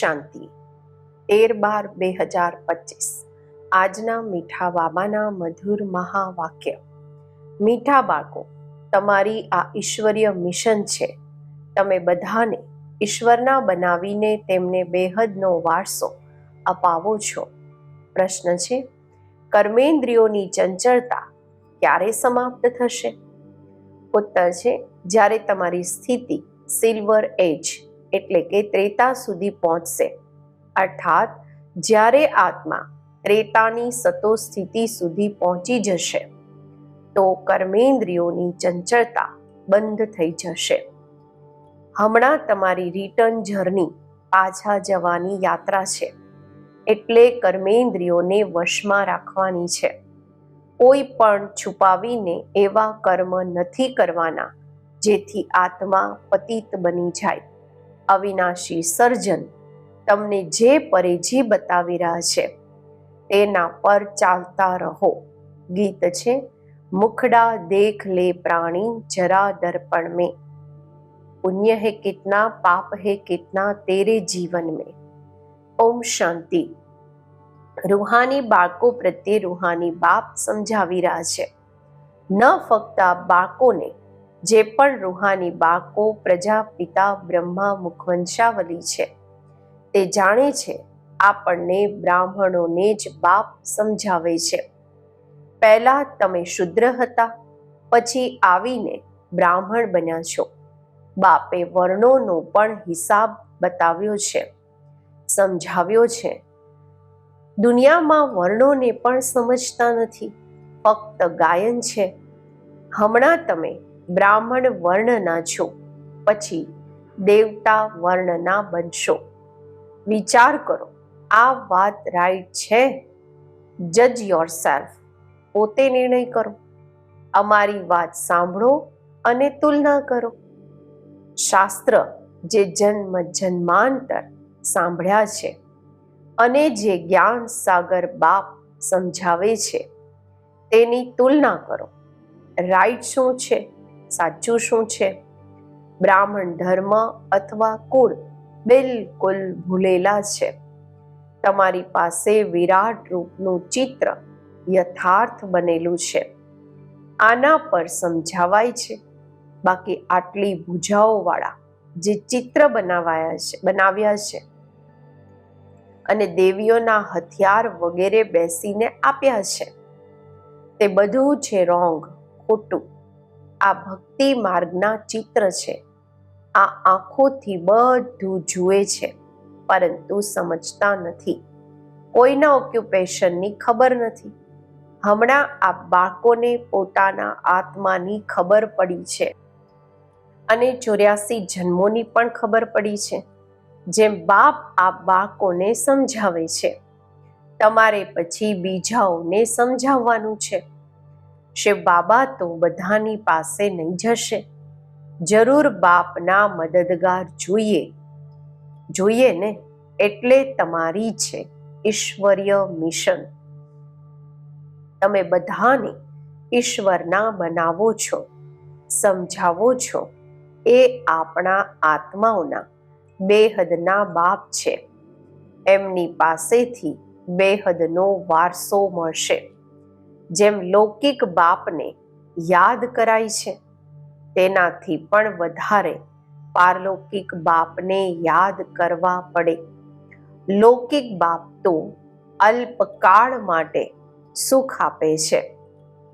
શાંતિ. તેર બાર બે હજાર પચીસ. આજના મીઠા બાબાના મધુર મહાવાક્ય. મીઠા બાળકો, તમારી આ ઈશ્વરીય મિશન છે. તમે બધાને ઈશ્વરના બનાવીને તેમને બેહદનો વારસો અપાવો છો. પ્રશ્ન છે, કર્મેન્દ્રિયોની ચંચળતા ક્યારે સમાપ્ત થશે? ઉત્તર છે, જ્યારે તમારી સ્થિતિ સિલ્વર એજ એટલે કે ત્રેતા સુધી પહોંચશે. અર્થાત, જ્યારે આત્મા ત્રેતાની સતો સ્થિતિ સુધી પહોંચી જશે, તો કર્મેન્દ્રિયોની ચંચળતા બંધ થઈ જશે. હમણાં તમારી રિટર્ન જર્ની પાછા જવાની યાત્રા છે. એટલે કર્મેન્દ્રિયોને વશમાં રાખવાની છે. કોઈ પણ છુપાવીને એવા કર્મ નથી કરવાના, જેથી આત્મા પતિત બની જાય. અવિનાશી સર્જન તમને જે પરેજી બતાવી રહ્યા છે, તેના પર ચાલતા રહો. ગીત છે, મુખડા દેખ લે પ્રાણી, જરા દર્પણ મેં. પુણ્ય હે કિતના, પાપ હે કિતના તેરે જીવન મેં. ઓમ શાંતિ. રૂહાની બાળકો પ્રત્યે રૂહાની બાપ સમજાવી રહ્યા છે. ન ફક્ત બાળકોને જે પણ રૂહાની બાળકો પ્રજાપિતા બ્રહ્મા, મુખવંશાવલી છે, તે જાણે છે આપણને બ્રાહ્મણોને જ બાપ સમજાવે છે. પહેલા તમે શુદ્ર હતા, પછી આવીને બ્રાહ્મણ બન્યા છો. બાપે વર્ણોનો પણ હિસાબ બતાવ્યો છે, સમજાવ્યો છે. દુનિયામાં વર્ણોને પણ સમજતા નથી, ફક્ત ગાયન છે. હમણાં તમે બ્રાહ્મણ વર્ણના છો, પછી દેવતા વર્ણના બનશો. વિચાર કરો, આ વાત રાઈટ છે? જજ યોર સેલ્ફ પોતે નિર્ણય કરો. અમારી વાત સાંભળો અને તુલના કરો. શાસ્ત્ર જે જન્મ જન્માંતર સાંભળ્યા છે અને જે જ્ઞાન સાગર બાપ સમજાવે છે, તેની તુલના કરો. રાઈટ શું છે? સાચું શું છે? બ્રાહ્મણ ધર્મ અથવા કુળ બિલકુલ ભૂલેલા છે. તમારી પાસે વિરાટ રૂપનું ચિત્ર યથાર્થ બનેલું છે. આના પર સમજાવાય છે. બાકી આટલી ભૂજાઓવાળા જે ચિત્ર બનાવાયા છે, બનાવ્યા છે અને દેવીઓના હથિયાર વગેરે બેસીને આપ્યા છે. તે બધું છે રોંગ, ખોટું આ ભક્તિ માર્ગના ચિત્ર છે. આ આંખોથી બધું જુએ છે, પરંતુ સમજતા નથી. કોઈના ઓક્યુપેશનની ખબર નથી. હમણાં આ બાળકોને પોતાના આત્માની ખબર પડી છે. અને ચોર્યાસી જન્મોની પણ ખબર પડી છે, જેમ બાપ આ બાળકોને સમજાવે છે. તમારે પછી બીજાઓને સમજાવવાનું છે. શિવ બાબા, તો બધાની પાસે નહીં જશે. જરૂર બાપના મદદગાર જોઈએ. જોઈએ ને, એટલે તમારી છે, ઈશ્વરીય મિશન. તમે બધાને ઈશ્વરના બનાવો છો, સમજાવો છો, એ આપણા આત્માઓના બેહદના બાપ છે. એમની પાસેથી બેહદનો વારસો મળશે. જેમ લૌકિક બાપને યાદ કરાય છે, તેનાથી પણ વધારે પારલૌકિક બાપને યાદ કરવા પડે. લૌકિક બાપ તો અલ્પકાળ માટે સુખ આપે છે.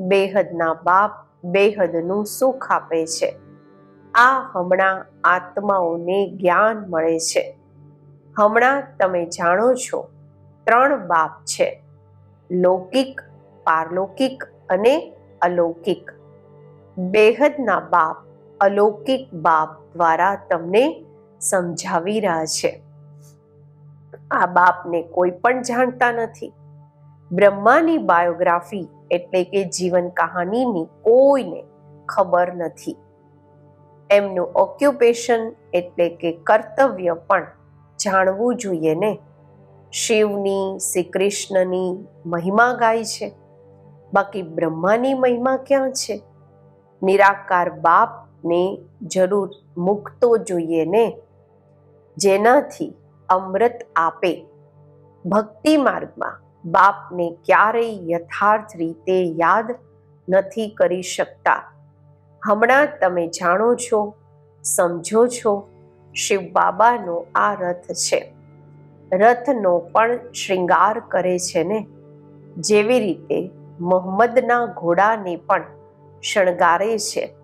બેહદના બાપ બેહદનું સુખ આપે છે. આ હમણાં આત્માઓને જ્ઞાન મળે છે. હમણાં તમે જાણો છો, ત્રણ બાપ છે. લૌકિક પારલૌકિક અને અલૌકિક. બેહદના બાપ, અલૌકિક બાપ દ્વારા તમને સમજાવી રહ્યા છે. આ બાપને કોઈ પણ જાણતા નથી. બ્રહ્માની બાયોગ્રાફી એટલે કે જીવન કહાનીની કોઈને ખબર નથી. એમનું ઓક્યુપેશન એટલે કે કર્તવ્ય પણ જાણવું જોઈએ ને. શિવની, શ્રી કૃષ્ણની મહિમા ગાય છે. બાકી બ્રહ્માની મહિમા ક્યાં છે? નિરાકાર બાપને જરૂર મૂકતો જોઈએ ને? જેનાથી અમૃત આપે. ભક્તિ માર્ગમાં બાપને ક્યારેય યથાર્થ રીતે યાદ નથી કરી શકતા. હમણાં તમે જાણો છો, સમજો છો, શિવ બાબાનો આ રથ છે. રથનો પણ શ્રૃંગાર કરે છે ને? જેવી રીતે મોહમ્મદના ઘોડાને પણ શણગારે છે.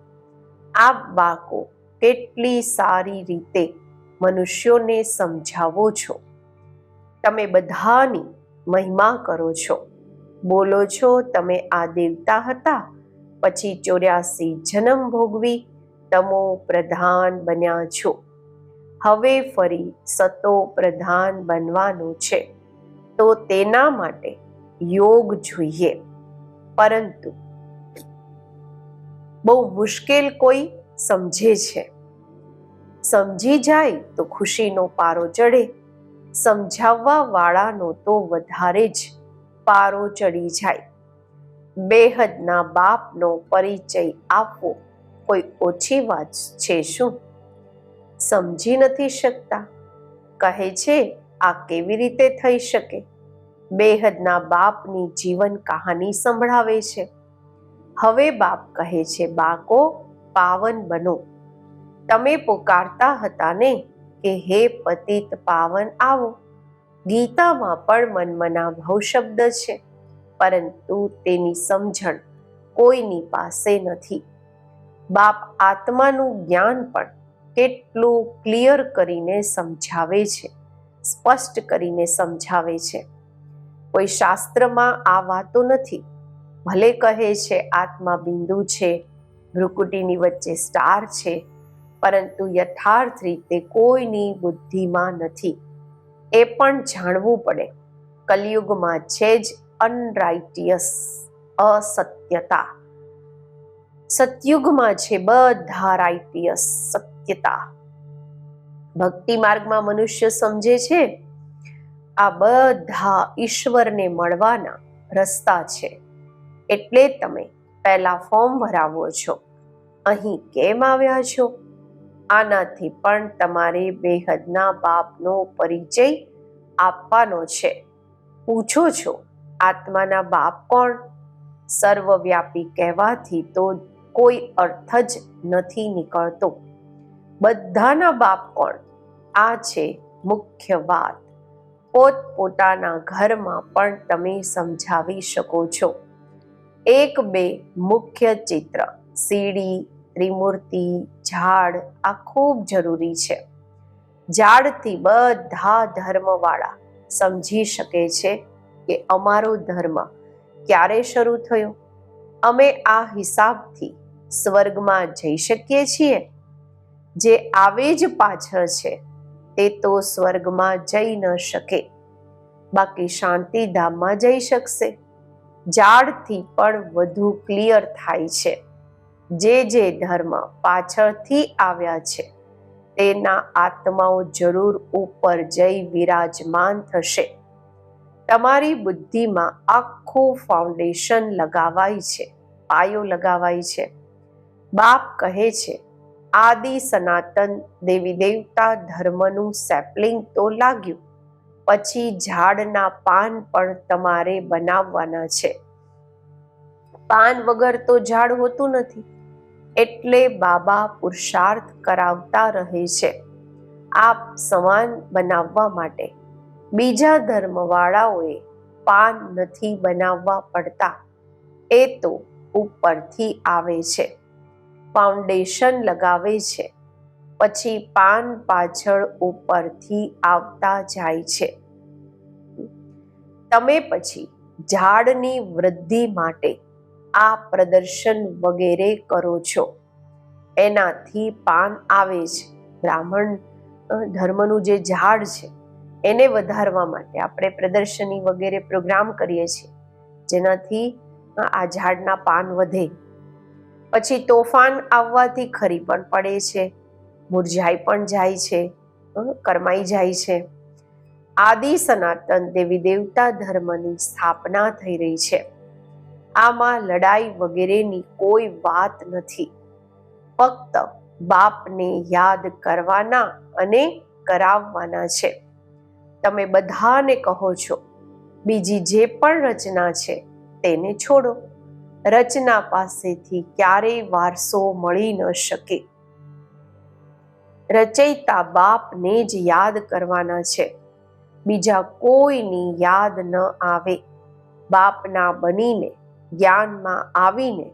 આ બાકો કેટલી સારી રીતે મનુષ્યોને સમજાવો છો. તમે બધાની મહિમા કરો છો. બોલો છો, તમે આ દેવતા હતા? પછી ચોર્યાસી જન્મ ભોગવી તમો પ્રધાન બન્યા છો. હવે ફરી સતો પ્રધાન બનવાનું છે. તો તેના માટે યોગ જોઈએ. પરંતુ બહુ મુશ્કેલ કોઈ સમજે છે. સમજી જાય તો ખુશીનો પારો ચડે સમજાવવા વાળાનો તો વધારે જ પારો ચડી જાય. બેહદના બાપનો પરિચય આપવો કોઈ ઓછી વાત છે શું? સમજી નથી શકતા. કહે છે, આ કેવી રીતે થઈ શકે? બેહદના બાપની જીવન કહાની સંભળાવે છે. હવે બાપ કહે છે બાકો પાવન બનો. તમે પોકારતા હતા ને કે, હે પતિત પાવન, આવો. ગીતામાં પણ મનમના ભવ શબ્દ છે, પરંતુ તેની સમજણ કોઈની પાસે નથી. બાપ આત્માનું જ્ઞાન પણ કેટલું ક્લિયર કરીને સમજાવે છે, સ્પષ્ટ કરીને સમજાવે છે. કોઈ શાસ્ત્રમાં આ વાતો નથી. ભલે કહે છે, આત્મા બિંદુ છે, ભ્રુકુટીની વચ્ચે સ્ટાર છે, પરંતુ યથાર્થ રીતે કોઈની બુદ્ધિમાં નથી. એ પણ જાણવું પડે. કલયુગમાં છે જ અનરાઇટિયસ, અસત્યતા. સતયુગમાં છે બધા રાઇટિયસ, સત્યતા. ભક્તિ માર્ગમાં મનુષ્ય સમજે છે આ બધા ઈશ્વરને મળવાના રસ્તા છે. એટલે તમે પહેલા ફોર્મ ભરાવો છો. અહીં કેમ આવ્યા છો? આનાથી પણ તમારે બેહદના બાપનો પરિચય આપવાનો છે. પૂછો છો, આત્માના બાપ કોણ? સર્વવ્યાપી કહેવાથી તો કોઈ અર્થ જ નથી નીકળતો. બધાના બાપ કોણ? આ છે મુખ્ય વાત. પોતપોતાના ઘરમાં પણ તમે સમજાવી શકો છો. એક બે મુખ્ય ચિત્ર, સીડી, ત્રિમૂર્તિ, ઝાડ, આ ખૂબ જરૂરી છે. ઝાડથી બધા ધર્મવાળા સમજી શકે છે કે અમારો ધર્મ ક્યારે શરૂ થયો? અમે આ હિસાબથી સ્વર્ગમાં જઈ શકીએ છીએ? જે આવે જ પાછળ છે. તે તો સ્વર્ગમાં જઈ ન શકે. બાકી શાંતિધામમાં જઈ શકશે. ઝાડથી પણ વધુ ક્લિયર થાય છે. જે જે ધર્મ પાછળથી આવ્યા છે, તેના આત્માઓ જરૂર ઉપર જઈ વિરાજમાન થશે. તમારી બુદ્ધિમાં આખું ફાઉન્ડેશન લગાવાય છે, પાયો લગાવાય છે. બાપ કહે છે આદિ સનાતન દેવી દેવતા ધર્મનું સેપલિંગ તો લાગ્યું. પછી ઝાડના પાન પણ તમારે બનાવવાના છે. પાન વગર તો ઝાડ હોતું નથી. એટલે બાબા પુરુષાર્થ કરાવતા રહે છે. આપ સમાન બનાવવા માટે બીજા ધર્મવાળાઓએ પાન નથી બનાવવા પડતા. એ તો ઉપરથી આવે છે. ફાઉન્ડેશન લગાવે છે. પછી પાન પાછળ ઉપરથી આવતા જાય છે. તમે પછી ઝાડની વૃદ્ધિ માટે આ પ્રદર્શન વગેરે કરો છો. એનાથી પાન આવે છે. બ્રાહ્મણ ધર્મનું જે ઝાડ છે, એને વધારવા માટે આપણે પ્રદર્શની વગેરે પ્રોગ્રામ કરીએ છીએ. જેનાથી આ ઝાડના પાન વધે. પછી તોફાન આવવાથી ખરી પણ પડે છે. મુરઝાઈ પણ જાય છે. કરમાઈ જાય છે. આદિ સનાતન દેવી દેવતા ધર્મની સ્થાપના થઈ રહી છે. આમાં લડાઈ વગેરેની કોઈ વાત નથી. ફક્ત બાપને યાદ કરવાના અને કરાવવાના છે. તમે બધાને કહો છો, બીજી જે પણ રચના છે, તેને છોડો. રચના પાસેથી ક્યારેય વારસો મળી ન શકે. રચયિતા બાપને જ યાદ કરવાના છે. બીજા કોઈની યાદ ન આવે. બાપના બનીને, જ્ઞાનમાં આવીને,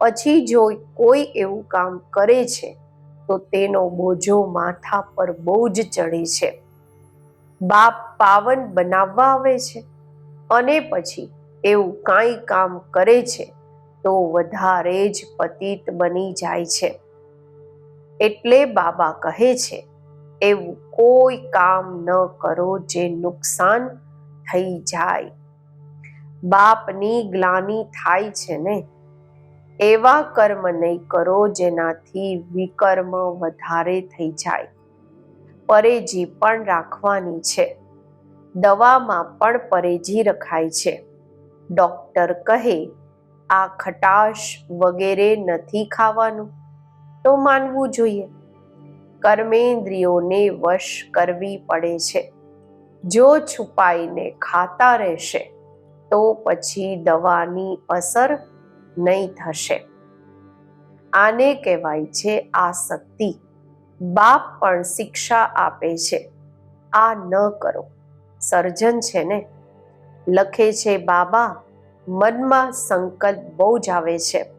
પછી જો કોઈ એવું કામ કરે છે, તો તેનો બોજો માથા પર બહુ જ ચડે છે. બાપ પાવન બનાવવા આવે છે અને પછી એવું કાંઈ કામ કરે છે તો વધારે જ પતિત બની જાય છે. એટલે બાબા કહે છે, એવું કોઈ કામ ન કરો જે નુકસાન થઈ જાય. બાપની ગ્લાની થાય છે ને? એવા કર્મ નહીં કરો જેનાથી વિકર્મ વધારે થઈ જાય. પરેજી પણ રાખવાની છે. દવામાં પણ પરેજી રખાય છે. ડોક્ટર કહે આ ખટાશ વગેરે નથી ખાવાનું? તો માનવું જોઈએ. કર્મેન્દ્રિયોને વશ કરવી પડે છે. જો છુપાઈને ખાતા રહેશે, તો પછી દવાની અસર નહીં થશે. આને કહેવાય છે આસક્તિ. બાપ પણ શિક્ષા આપે છે. આ ન કરો. સર્જન છે ને? લખે છે, બાબા મનમાં સંકલ્પ બહુ જ આવે છે.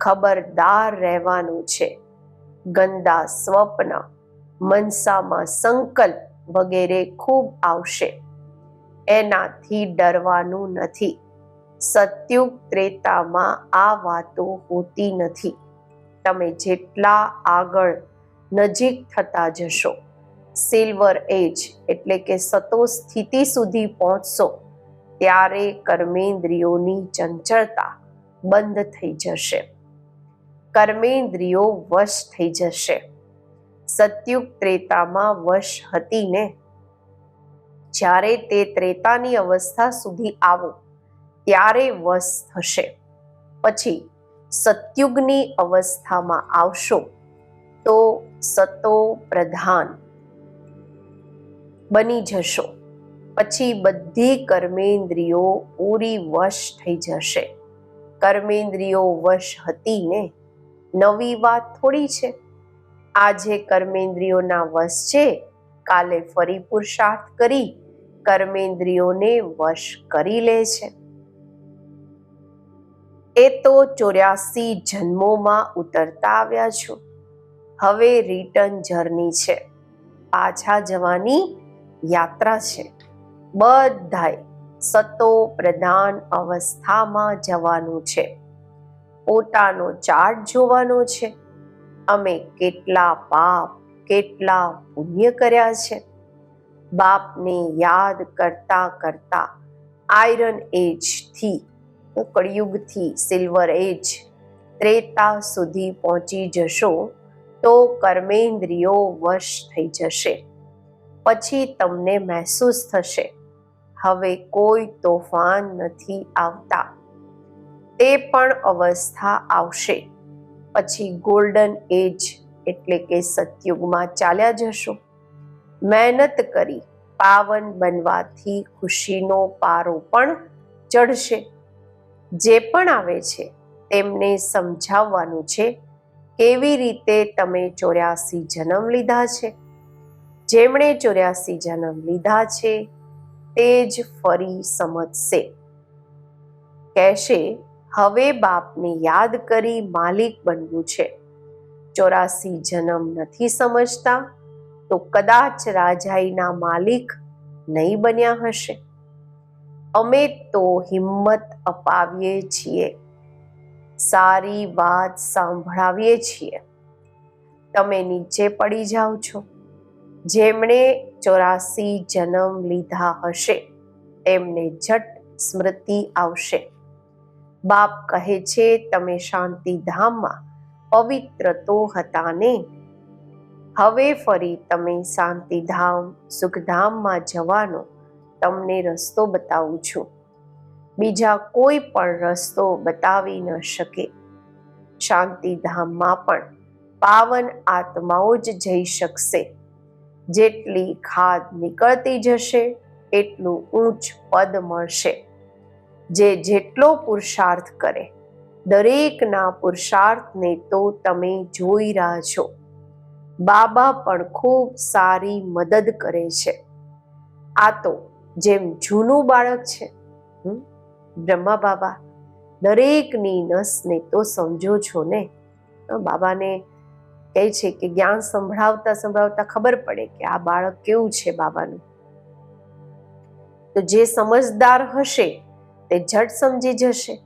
ખબરદાર રહેવાનું છે. ગંદા સ્વપ્ન, મનસામાં સંકલ્પ વગેરે ખૂબ આવશે. એનાથી ડરવાનું નથી. સત્યુગ ત્રેતામાં આ વાતો હોતી નથી. તમે જેટલા આગળ નજીક થતા જશો સિલ્વર એજ એટલે કે સતો સ્થિતિ સુધી પહોંચશો. ત્યારે કર્મેન્દ્રિયોની ચંચળતા બંધ થઈ જશે. કર્મેન્દ્રિયો વશ થઈ જશે. સત્યુગ ત્રેતામાં વશ હતી ને જ્યારે તે ત્રેતાની અવસ્થા સુધી આવો, ત્યારે વશ થશે. પછી સત્યુગની અવસ્થામાં આવશો, તો સતો પ્રધાન બની જશો. પછી બધી કર્મેન્દ્રિયો પૂરી વશ થઈ જશે. કર્મેન્દ્રિયો વશ હતી ને? નવી વાત થોડી છે. આજે કર્મેન્દ્રિયોના વશ છે, કાલે ફરી પુરુષાર્થ કરી કર્મેન્દ્રિયોને વશ કરી લે છે. એ તો ચોર્યાસી જન્મોમાં ઉતરતા આવ્યા છો. હવે રિટર્ન જર્ની છે. પાછા જવાની યાત્રા છે. બધાય સતો પ્રધાન અવસ્થામાં જવાનું છે. પોતાનો ચાર્ટ જોવાનો છે. અમે કેટલા પાપ, કેટલા પુણ્ય કર્યા છે. બાપને યાદ કરતા કરતા આયરન એજથી કળિયુગથી સિલ્વર એજ ત્રેતા સુધી પહોંચી જશો, તો કર્મેન્દ્રિયો વશ થઈ જશે. પછી તમને મહેસૂસ થશે. હવે કોઈ તોફાન નથી આવતા. તે પણ અવસ્થા આવશે. પછી ગોલ્ડન એજ એટલે કે સતયુગમાં ચાલ્યા જશો. મહેનત કરી પાવન બનવાથી ખુશીનો પારો પણ ચડશે. જે પણ આવે છે તેમને સમજાવવાનું છે કેવી રીતે તમે ચોર્યાસી જન્મ લીધા છે. જેમણે ચોર્યાસી જન્મ લીધા છે તે જ ફરી સમજશે. કહેશે, હવે બાપને યાદ કરી માલિક બનવું છે. ચોરાસી જન્મ નથી સમજતા, તો કદાચ રાજાઈના માલિક નહીં બન્યા હશે. અમે તો હિંમત અપાવીએ છીએ. સારી વાત સાંભળાવીએ છીએ. તમે નીચે પડી જાઓ છો. જેમણે ચોરાસી જન્મ લીધા હશે. તેમને જટ સ્મૃતિ આવશે. બાપ કહે છે, તમે શાંતિધામમાં પવિત્ર તો હતા ને? હવે ફરી તમે શાંતિધામ, સુખધામમાં જવાનો તમને રસ્તો બતાવું છું. બીજા કોઈ પણ રસ્તો બતાવી ન શકે. શાંતિધામમાં પણ પાવન આત્માઓ જ જઈ શકશે. જેટલી ખાદ નીકળતી જશે એટલું ઊંચ પદ મળશે. જે જેટલો પુરુષાર્થ કરે દરેકના પુરુષાર્થને તો તમે જોઈ રહ્યા છો. બાબા પણ ખૂબ સારી મદદ કરે છે. આ તો જેમ જૂનું બાળક છે હમ, બ્રહ્મા બાબા દરેકની નસને તો સમજો છો ને? બાબાને કહે છે કે જ્ઞાન સંભળાવતા સંભળાવતા ખબર પડે કે આ બાળક કેવું છે બાબાનું. તો જે સમજદાર હશે તે ઝટ સમજી જશે.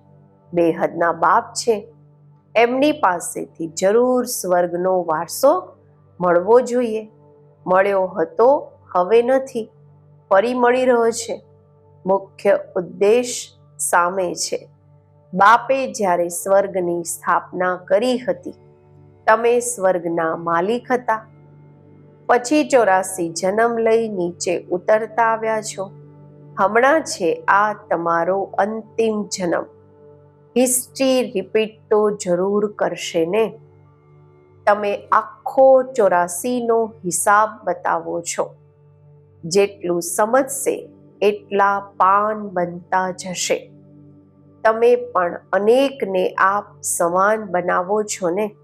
બેહદના બાપ છે. એમની પાસેથી જરૂર સ્વર્ગનો વારસો મળવો જોઈએ. મળ્યો હતો, હવે નથી. ફરી મળી રહ્યો છે. મુખ્ય ઉદ્દેશ સામે છે. બાપે જ્યારે સ્વર્ગની સ્થાપના કરી હતી તમે સ્વર્ગના માલિક હતા. પછી ચોરાસી જન્મ લઈ નીચે ઉતરતા આવ્યા છો. હમણાં છે આ તમારો અંતિમ જન્મ. હિસ્ટ્રી રિપીટ તો જરૂર કરશે ને? તમે આખો ચોરાસીનો હિસાબ બતાવો છો. જેટલું સમજશે એટલા પાન બનતા જશે. તમે પણ અનેકને આપ સમાન બનાવો છો ને?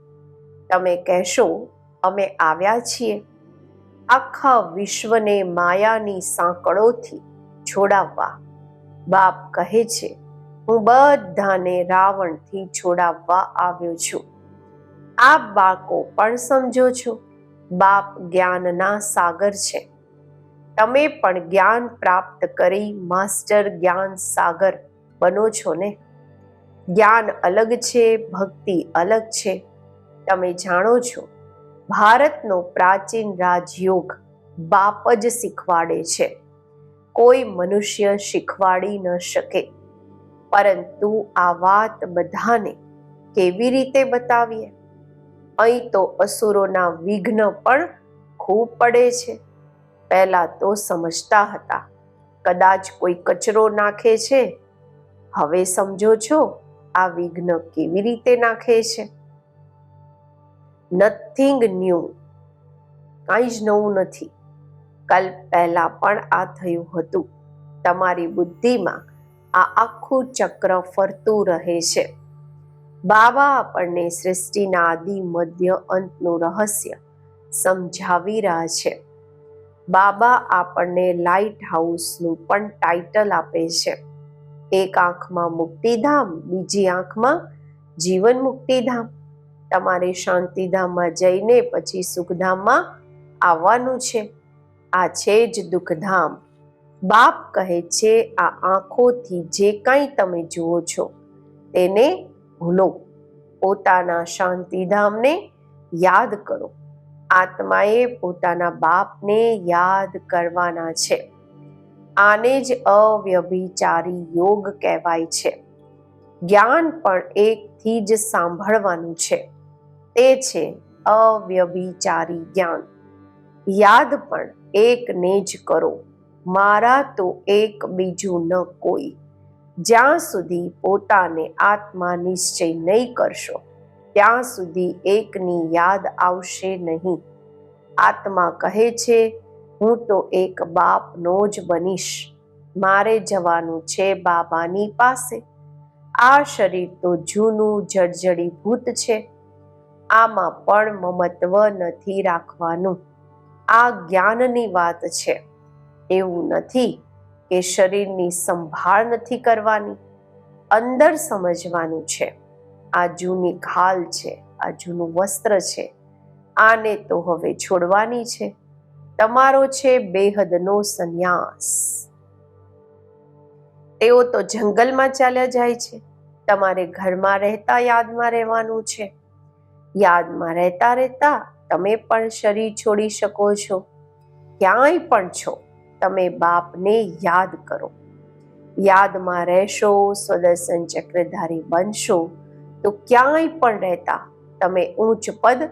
તમે કહેશો, અમે આવ્યા છીએ. આખા વિશ્વને માયાની સાંકળોથી છોડાવવા. બાપ કહે છે, હું બધાને રાવણથી છોડાવવા આવ્યો છું. આપ બાળકો પણ સમજો છો, બાપ જ્ઞાનના સાગર છે. તમે પણ જ્ઞાન પ્રાપ્ત કરી માસ્ટર જ્ઞાન સાગર બનો છો ને? જ્ઞાન અલગ છે, ભક્તિ અલગ છે. તમે જાણો છો, ભારતનો પ્રાચીન રાજયોગ બાપ જ શીખવાડે છે. કોઈ મનુષ્ય શીખવાડી ન શકે. પરંતુ આ વાત બધાને કેવી રીતે બતાવીએ? અહીં તો અસુરોના વિઘ્ન પણ ખૂબ પડે છે. પહેલાં તો સમજતા હતા, કદાચ કોઈ કચરો નાખે છે. હવે સમજો છો, આ વિઘ્ન કેવી રીતે નાખે છે? નથિંગ ન્યૂ કાંઈ જ નવું નથી. કાલ પહેલાં પણ આ થયું હતું. તમારી બુદ્ધિમાં આ આખું ચક્ર ફરતું રહે છે. બાબા આપણને સૃષ્ટિના આદિ મધ્ય અંતનું રહસ્ય સમજાવી રહ્યા છે. બાબા આપણને લાઇટ હાઉસનું પણ ટાઇટલ આપે છે. એક આંખમાં મુક્તિધામ, બીજી આંખમાં જીવન મુક્તિધામ. તમારે શાંતિધામમાં જઈને પછી સુખધામમાં આવવાનું છે. આ છે જ દુઃખધામ. બાપ કહે છે, આ આંખોથી જે કાંઈ તમે જુઓ છો, તેને ભૂલો. પોતાના શાંતિધામને યાદ કરો. આત્માએ પોતાના બાપને યાદ કરવાના છે. આને જ અવ્યભિચારી યોગ કહેવાય છે. જ્ઞાન પણ એકથી જ સાંભળવાનું છે. તે છે અવ્યભિચારી જ્ઞાન. યાદ પણ એકને જ કરો. મારા તો એક બીજું ન કોઈ. જ્યાં સુધી પોતાને આત્મા નિશ્ચય નહીં કરશો, ત્યાં સુધી એકની યાદ આવશે નહીં. આત્મા કહે છે, હું તો એક બાપનો જ બનીશ. મારે જવાનું છે બાબાની પાસે. આ શરીર તો જૂનું જર્જરીભૂત છે. આમાં પણ મમત્વ નથી રાખવાનું. આ જ્ઞાનની વાત છે. એવું નથી કે શરીરની સંભાળ નથી કરવાની. અંદર સમજવાનું છે. આ જૂની ખાલ છે, આ જૂનું વસ્ત્ર છે. આને તો હવે છોડવાની છે. તમારો છે બેહદનો સંન્યાસ. તેઓ તો જંગલમાં ચાલ્યા જાય છે. તમારે ઘરમાં રહેતા યાદમાં રહેવાનું છે. યાદમાં રહેતા રહેતા તમે પણ શરીર છોડી શકો છો. ક્યાંય પણ છો, તમે બાપને યાદ કરો. યાદમાં રહેશો, સ્વદર્શન ચક્રધારી બનશો, તો ક્યાંય પણ રહેતા તમે ઊંચ પદ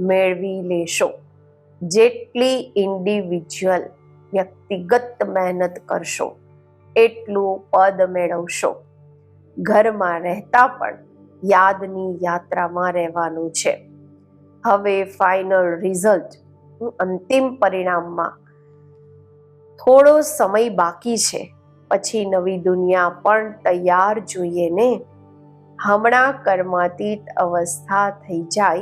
મેળવી લેશો. જેટલી ઇન્ડિવિજ્યુઅલ વ્યક્તિગત મહેનત કરશો, એટલું પદ મેળવશો. ઘરમાં રહેતા પણ યાદની યાત્રામાં રહેવાનું છે. હવે ફાઇનલ રિઝલ્ટ અંતિમ પરિણામમાં થોડો સમય બાકી છે. પછી નવી દુનિયા પણ તૈયાર જોઈએ ને. હમણાં કર્માતીત અવસ્થા થઈ જાય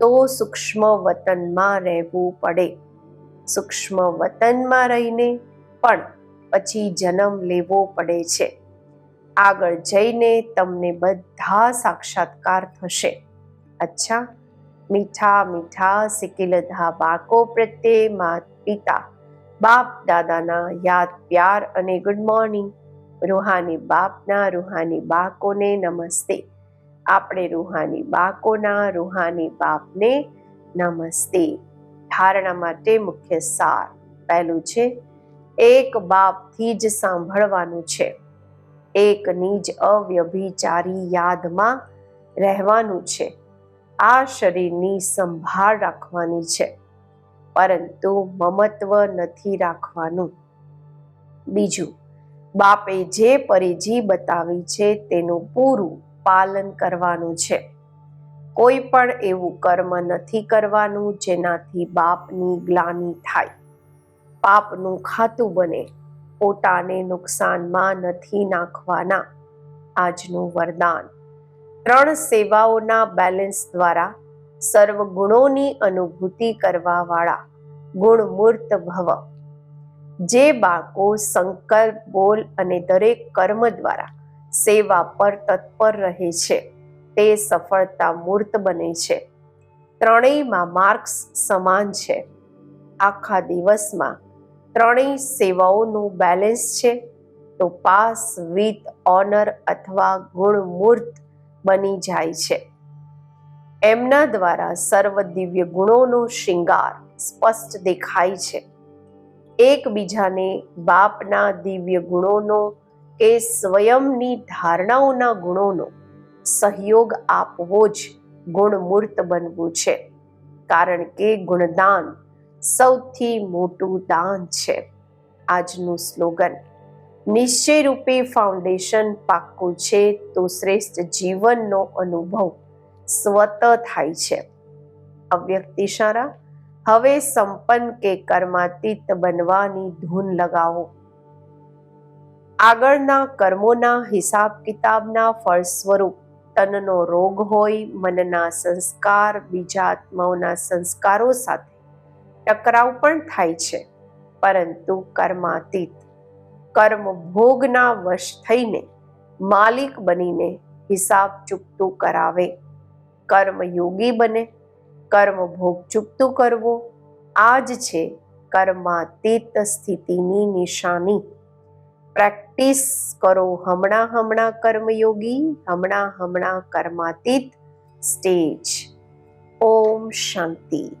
તો સૂક્ષ્મ વતનમાં રહેવું પડે. સૂક્ષ્મ વતનમાં રહીને પણ પછી જન્મ લેવો પડે છે. આગળ જઈને તમને બધા સાક્ષાત્કાર થશે. અચ્છા, મીઠા મીઠા સિકિલધા બાળકો પ્રત્યે માત પિતા, બાપ દાદાના યાદ પ્યાર અને ગુડ મોર્નિંગ રૂહાની બાપના રૂહાની બાળકોને નમસ્તે. આપણે રૂહાની બાળકોના રૂહાની બાપને નમસ્તે. ધારણા માટે મુખ્ય સાર પહેલું છે, એક બાપથી જ સાંભળવાનું છે. એકની જ અવ્યભિચારી યાદમાં રહેવાનું છે. આ શરીરની સંભાળ રાખવાની છે, પરંતુ મમત્વ નથી રાખવાનું. બીજું, બાપે જે પરિજી બતાવી છે તેનું પૂરું પાલન કરવાનું છે. કોઈ પણ એવું કર્મ નથી કરવાનું જેનાથી બાપની ગ્લાની થાય. પાપનું ખાતું બને. પોતાને નુકસાનમાં નથી નાખવાના. આજનું વરદાન. ત્રણ સેવાઓના બેલેન્સ દ્વારા સર્વ ગુણોની અનુભૂતિ કરવાવાળા ગુણમૂર્ત ભવ. જે બાળકો સંકલ્પ, બોલ અને દરેક કર્મ દ્વારા સેવા પર તત્પર રહે છે, તે સફળતા મૂર્ત બને છે. ત્રણેયમાં માર્ક્સ સમાન છે. આખા દિવસમાં ત્રણેય સેવાઓનું બેલેન્સ છે, તો પાસ, વિથ ઓનર અથવા ગુણમૂર્ત બની જાય છે. એમના દ્વારા સર્વ દિવ્ય ગુણોનો શૃંગાર સ્પષ્ટ દેખાય છે. એકબીજાને બાપના દિવ્ય ગુણોનો કે સ્વયંની ધારણાઓના ગુણોનો સહયોગ આપવો જ ગુણમૂર્ત બનવું છે. કારણ કે ગુણદાન સૌથી મોટું દાન છે આજનું સ્લોગન. નિશ્ચય ફાઉન્ડેશન પાક્કું છે તો શ્રેષ્ઠ જીવનનો અનુભવ સ્વત થાય છે. અવ્યક્ત ઇશારા હવે સંપન્ન કે કર્માતીત બનવાની ધૂન લગાવો. આગળના કર્મોના હિસાબ કિતાબના ફળ સ્વરૂપ તનનો રોગ હોય, મનના સંસ્કાર, બીજા આત્માઓના સંસ્કારો સાથે ટકરાવ પણ થાય છે. પરંતુ કર્માતીત કર્મ ભોગના વશ થઈને માલિક બનીને હિસાબ ચૂકતું કરાવે. કર્મ યોગી બને કર્મ ભોગ ચૂકતું કરવો. આ જ છે કર્માતીત સ્થિતિની નિશાની. પ્રેક્ટિસ કરો હમણાં હમણાં કર્મયોગી, હમણાં હમણાં કર્માતીત. સ્ટેજ. ઓમ શાંતિ.